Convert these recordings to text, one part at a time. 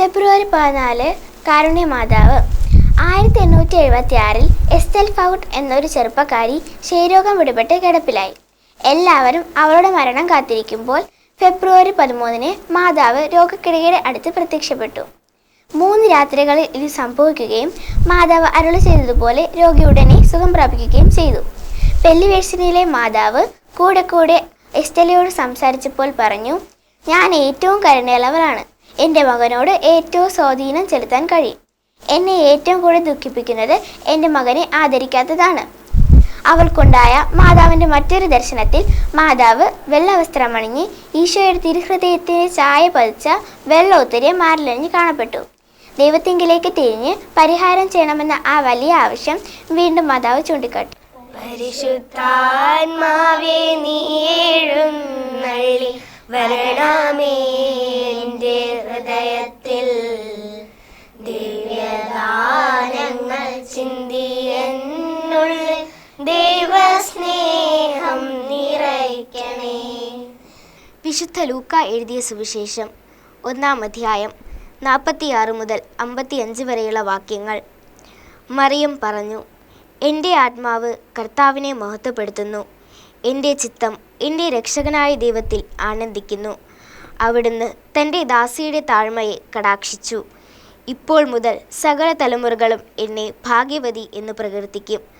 ഫെബ്രുവരി പതിനാല് കാരുണ്യ മാതാവ്. ആയിരത്തി എണ്ണൂറ്റി എഴുപത്തി ആറിൽ എസ്റ്റൽ ഫൗട്ട് എന്നൊരു ചെറുപ്പക്കാരി ക്ഷയരോഗം പിടിപെട്ട് കിടപ്പിലായി. എല്ലാവരും അവളുടെ മരണം കാത്തിരിക്കുമ്പോൾ ഫെബ്രുവരി പതിമൂന്നിന് മാതാവ് രോഗക്കിടകയുടെ അടുത്ത് പ്രത്യക്ഷപ്പെട്ടു. മൂന്ന് രാത്രികളിൽ ഇത് സംഭവിക്കുകയും മാതാവ് അരുളി ചെയ്തതുപോലെ രോഗി ഉടനെ സുഖം പ്രാപിക്കുകയും ചെയ്തു. പെല്ലിവേഴ്സിനിയിലെ മാതാവ് കൂടെ കൂടെ എസ്റ്റലിയോട് സംസാരിച്ചപ്പോൾ പറഞ്ഞു ഞാൻ ഏറ്റവും കരുണയുള്ളവളാണ്. എന്റെ മകനോട് ഏറ്റവും സ്വാധീനം ചെലുത്താൻ കഴിയും. എന്നെ ഏറ്റവും കൂടുതൽ ദുഃഖിപ്പിക്കുന്നത് എന്റെ മകനെ ആദരിക്കാത്തതാണ്. അവൾക്കുണ്ടായ മാതാവിന്റെ മറ്റൊരു ദർശനത്തിൽ മാതാവ് വെള്ള വസ്ത്രമണിഞ്ഞ് ഈശോയുടെ തിരുഹൃദയത്തിന് ചായ പതിച്ച വെള്ള ഒത്തിരി മാറിലണിഞ്ഞ് കാണപ്പെട്ടു. ദൈവത്തിങ്കിലേക്ക് തിരിഞ്ഞ് പരിഹാരം ചെയ്യണമെന്ന ആ വലിയ ആവശ്യം വീണ്ടും മാതാവ് ചൂണ്ടിക്കാട്ടി. പരിശുദ്ധാത്മാവേ നീ വരണമേ. എന്നുള്ളിൽ ദൈവസ്നേഹം നിറയ്ക്കണേ. വിശുദ്ധ ലൂക്ക എഴുതിയ സുവിശേഷം ഒന്നാം അധ്യായം നാൽപ്പത്തിയാറ് മുതൽ അമ്പത്തിയഞ്ച് വരെയുള്ള വാക്യങ്ങൾ. മറിയം പറഞ്ഞു എന്റെ ആത്മാവ് കർത്താവിനെ മഹത്വപ്പെടുത്തുന്നു. എന്റെ ചിത്തം എന്റെ രക്ഷകനായ ദൈവത്തിൽ ആനന്ദിക്കുന്നു. അവിടുന്ന് തന്റെ ദാസിയുടെ താഴ്മയെ കടാക്ഷിച്ചു. ഇപ്പോൾ മുതൽ സകല തലമുറകളും എന്നെ ഭാഗ്യവതി എന്ന് പ്രകീർത്തിക്കും.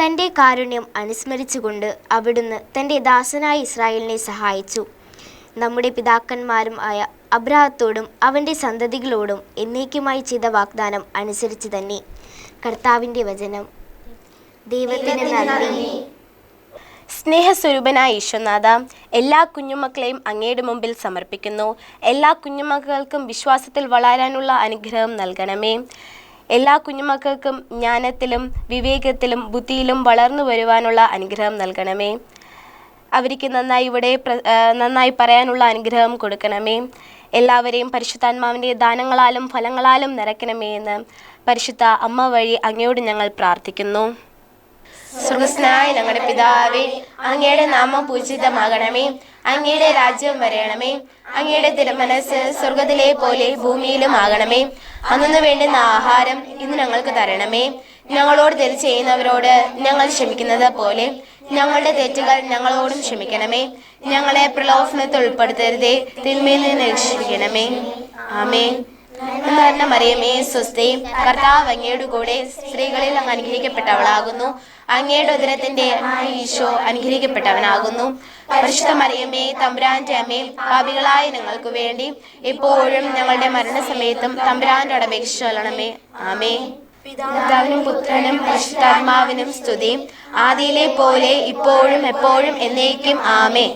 തന്റെ കാരുണ്യം അനുസ്മരിച്ചുകൊണ്ട് അവിടുന്ന് തന്റെ ദാസനായ ഇസ്രായേലിനെ സഹായിച്ചു. നമ്മുടെ പിതാക്കന്മാരും ആയ അബ്രാഹത്തോടും അവന്റെ സന്തതികളോടും എന്നേക്കുമായി ചെയ്ത വാഗ്ദാനം അനുസരിച്ച് തന്നെ. കർത്താവിന്റെ വചനം. ദൈവത്തിന് നന്ദി. സ്നേഹസ്വരൂപനായ ഈശ്വനാഥ എല്ലാ കുഞ്ഞുമക്കളെയും അങ്ങയുടെ മുമ്പിൽ സമർപ്പിക്കുന്നു. എല്ലാ കുഞ്ഞുമക്കൾക്കും വിശ്വാസത്തിൽ വളരാനുള്ള അനുഗ്രഹം നൽകണമേ. എല്ലാ കുഞ്ഞുമക്കൾക്കും ജ്ഞാനത്തിലും വിവേകത്തിലും ബുദ്ധിയിലും വളർന്നു വരുവാനുള്ള അനുഗ്രഹം നൽകണമേ. അവർക്ക് നന്നായി ഇവിടെ നന്നായി പറയാനുള്ള അനുഗ്രഹം കൊടുക്കണമേ. എല്ലാവരെയും പരിശുദ്ധാത്മാവിന്റെ ദാനങ്ങളാലും ഫലങ്ങളാലും നിറയ്ക്കണമേ എന്ന് പരിശുദ്ധ അമ്മ വഴി അങ്ങയോട് ഞങ്ങൾ പ്രാർത്ഥിക്കുന്നു. സ്വർഗസ്നായ ഞങ്ങളുടെ പിതാവേ അങ്ങയുടെ നാമം പൂജിതമാകണമേ. അങ്ങയുടെ രാജ്യം വരയണമേ അങ്ങയുടെ തിരുമനസ് സ്വർഗത്തിലെ പോലെ ഭൂമിയിലും ആകണമേ. അന്നു വേണ്ടുന്ന ആഹാരം ഇന്ന് ഞങ്ങൾക്ക് തരണമേ. ഞങ്ങളോട് തെറ്റ് ചെയ്യുന്നവരോട് ഞങ്ങൾ ക്ഷമിക്കുന്നത് പോലെ ഞങ്ങളുടെ തെറ്റുകൾ ഞങ്ങളോടും ക്ഷമിക്കണമേ. ഞങ്ങളെ പ്രലോഭനത്തിൽ ഉൾപ്പെടുത്തരുതേ. തിന്മയിൽ നിന്ന് രക്ഷിക്കണമേ. ആമേ എന്നാൽ മറിയമേ സ്വസ്തി കർത്താവ് അങ്ങയുടെ കൂടെ സ്ത്രീകളിൽ അങ്ങ് അനുഗ്രഹിക്കപ്പെട്ടവളാകുന്നു. അങ്ങയുടെ ഉദരത്തിന്റെ ഈശോ അനുഗ്രഹിക്കപ്പെട്ടവനാകുന്നു. പരിശുദ്ധ മറിയമ്മേ തമ്പുരാന്റെ അമ്മേ പാപികളായ ഞങ്ങൾക്ക് വേണ്ടി എപ്പോഴും ഞങ്ങളുടെ മരണസമയത്തും തമ്പുരാന്റെ അപേക്ഷിച്ചൊല്ലണമേ ആമേ പിതാവിനും പുത്രനും പരിശുദ്ധാത്മാവിനും സ്തുതി. ആദിയിലെ പോലെ ഇപ്പോഴും എപ്പോഴും എന്നേക്കും ആമേ